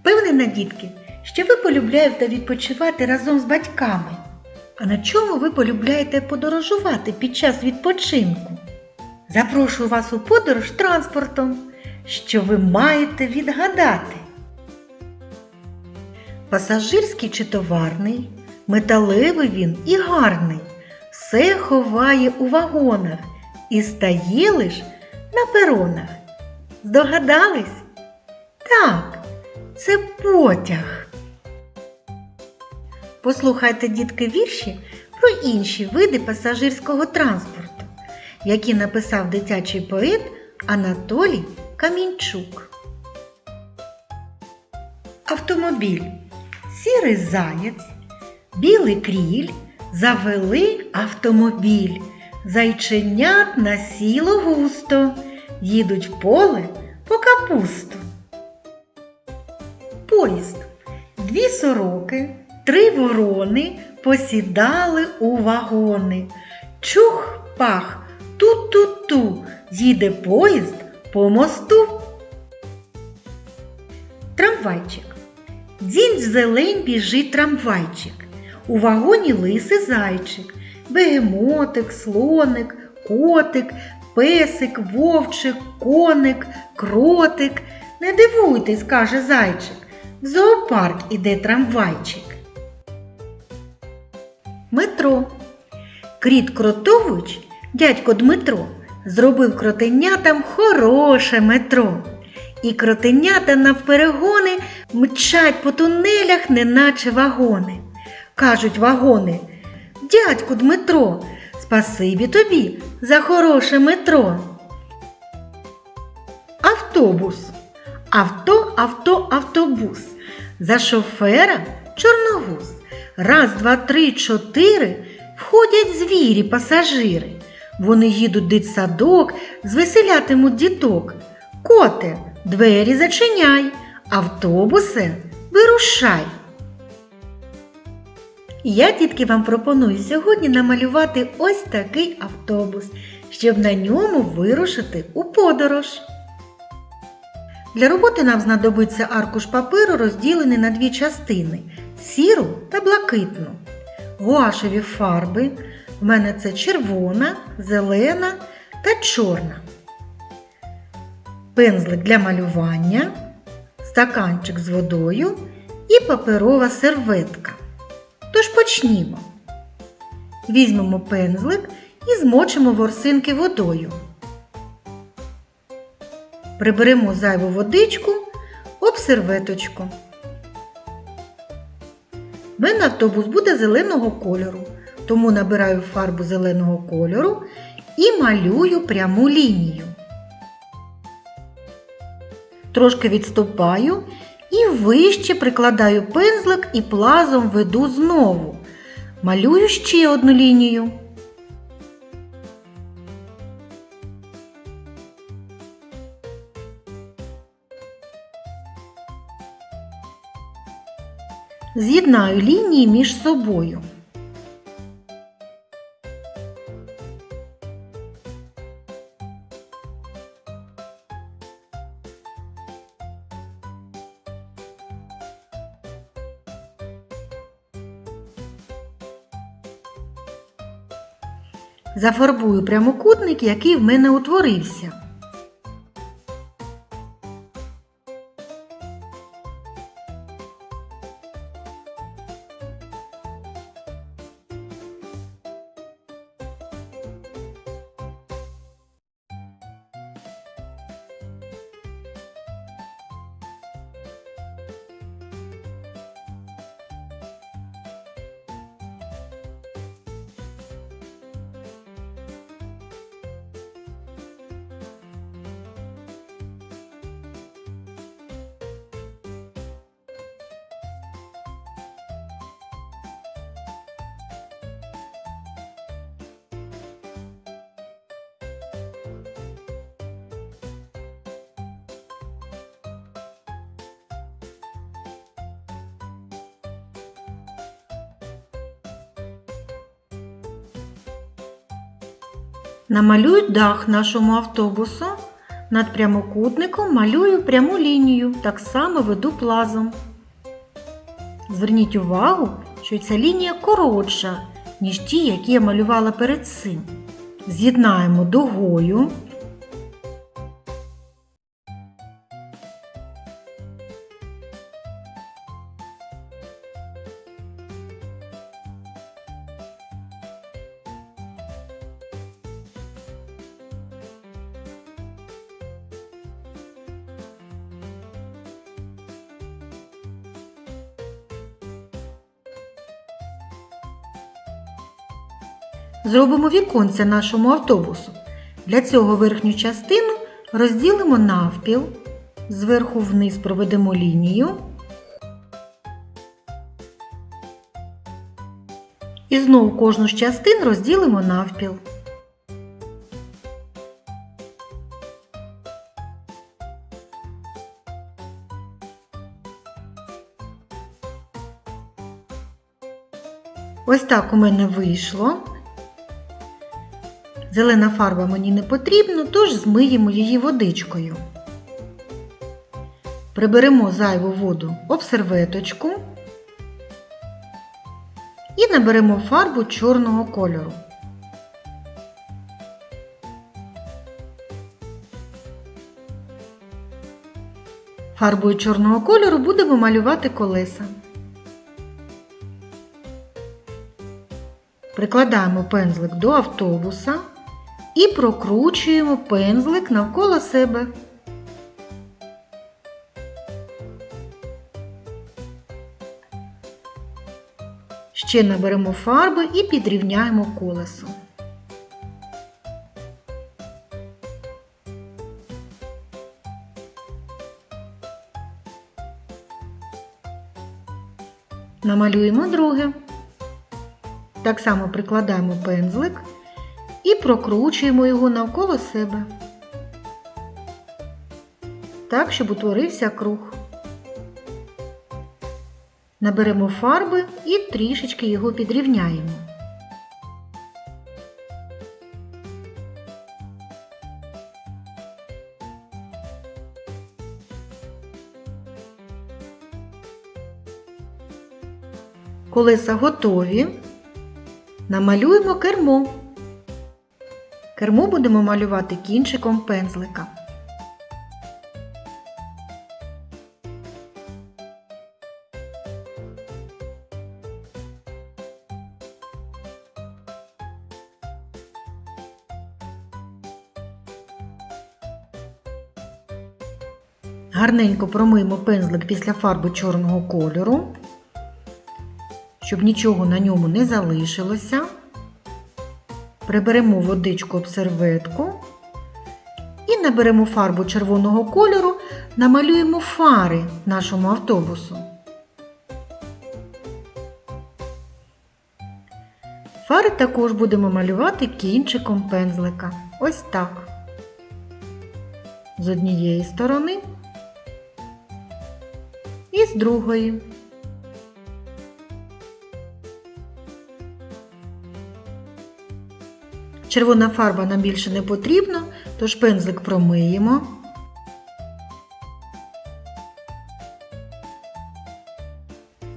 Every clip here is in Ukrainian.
Впевнена, дітки, що ви полюбляєте відпочивати разом з батьками. А на чому ви полюбляєте подорожувати під час відпочинку? Запрошую вас у подорож транспортом, що ви маєте відгадати. Пасажирський чи товарний, металевий він і гарний, все ховає у вагонах і стає лиш на перонах. Здогадались? Так, це потяг. Послухайте, дітки, вірші про інші види пасажирського транспорту, які написав дитячий поет Анатолій Камінчук. Автомобіль. Сірий заєць, білий кріль завели автомобіль. Зайченят насіло густо, їдуть в поле по капусту. Поїзд. Дві сороки, три ворони посідали у вагони. Чух пах, ту-ту-ту, їде поїзд по мосту. Трамвайчик. Дінь зелень біжить трамвайчик. У вагоні лисий зайчик, бегемотик, слоник, котик, песик, вовчик, коник, кротик. Не дивуйтесь, каже зайчик. В зоопарк іде трамвайчик. Метро. Кріт Кротович, дядько Дмитро, зробив кротенятам хороше метро. І кротенята навперегони мчать по тунелях, неначе вагони. Кажуть вагони, дядьку Дмитро, спасибі тобі за хороше метро. Автобус. Авто, авто, автобус. За шофера чорновоз. Раз, два, три, чотири входять звірі, пасажири. Вони їдуть дитсадок, звеселятимуть діток. Коте, двері зачиняй, автобусе, вирушай. Я, дітки, вам пропоную сьогодні намалювати ось такий автобус, щоб на ньому вирушити у подорож. Для роботи нам знадобиться аркуш паперу, розділений на дві частини сіру та блакитну. Гуашеві фарби. В мене це червона, зелена та чорна. Пензлик для малювання, стаканчик з водою і паперова серветка. Тож почнімо. Візьмемо пензлик і змочимо ворсинки водою. Приберемо зайву водичку об серветочку. В мене автобус буде зеленого кольору, тому набираю фарбу зеленого кольору і малюю пряму лінію. Трошки відступаю і вище прикладаю пензлик і плазом веду знову. Малюю ще одну лінію. З'єднаю лінії між собою. Зафарбую прямокутник, який в мене утворився. Намалюй дах нашому автобусу. Над прямокутником малюю пряму лінію, так само веду плазом. Зверніть увагу, що ця лінія коротша, ніж ті, які я малювала перед цим. З'єднаємо дугою. Зробимо віконце нашому автобусу. Для цього верхню частину розділимо навпіл, зверху вниз проведемо лінію. І знову кожну з частин розділимо навпіл. Ось так у мене вийшло. Зелена фарба мені не потрібна, тож змиємо її водичкою. Приберемо зайву воду об серветочку і наберемо фарбу чорного кольору. Фарбою чорного кольору будемо малювати колеса. Прикладаємо пензлик до автобуса і прокручуємо пензлик навколо себе. Ще наберемо фарби і підрівняємо колесо. Намалюємо друге. Так само прикладаємо пензлик і прокручуємо його навколо себе. Так, щоб утворився круг. Наберемо фарби і трішечки його підрівняємо. Колеса готові. Намалюємо кермо. Кермо будемо малювати кінчиком пензлика. Гарненько промиємо пензлик після фарби чорного кольору, щоб нічого на ньому не залишилося. Приберемо водичку об серветку і наберемо фарбу червоного кольору, намалюємо фари нашому автобусу. Фари також будемо малювати кінчиком пензлика. Ось так. З однієї сторони і з другої. Червона фарба нам більше не потрібна, тож пензлик промиємо.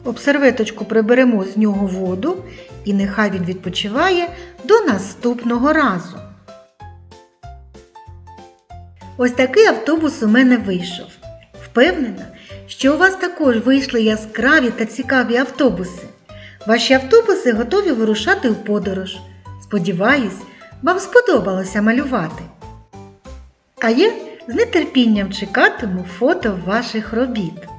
Об серветочку приберемо з нього воду і нехай він відпочиває до наступного разу. Ось такий автобус у мене вийшов. Впевнена, що у вас також вийшли яскраві та цікаві автобуси. Ваші автобуси готові вирушати у подорож. Сподіваюсь, вам сподобалося малювати. А я з нетерпінням чекатиму фото ваших робіт.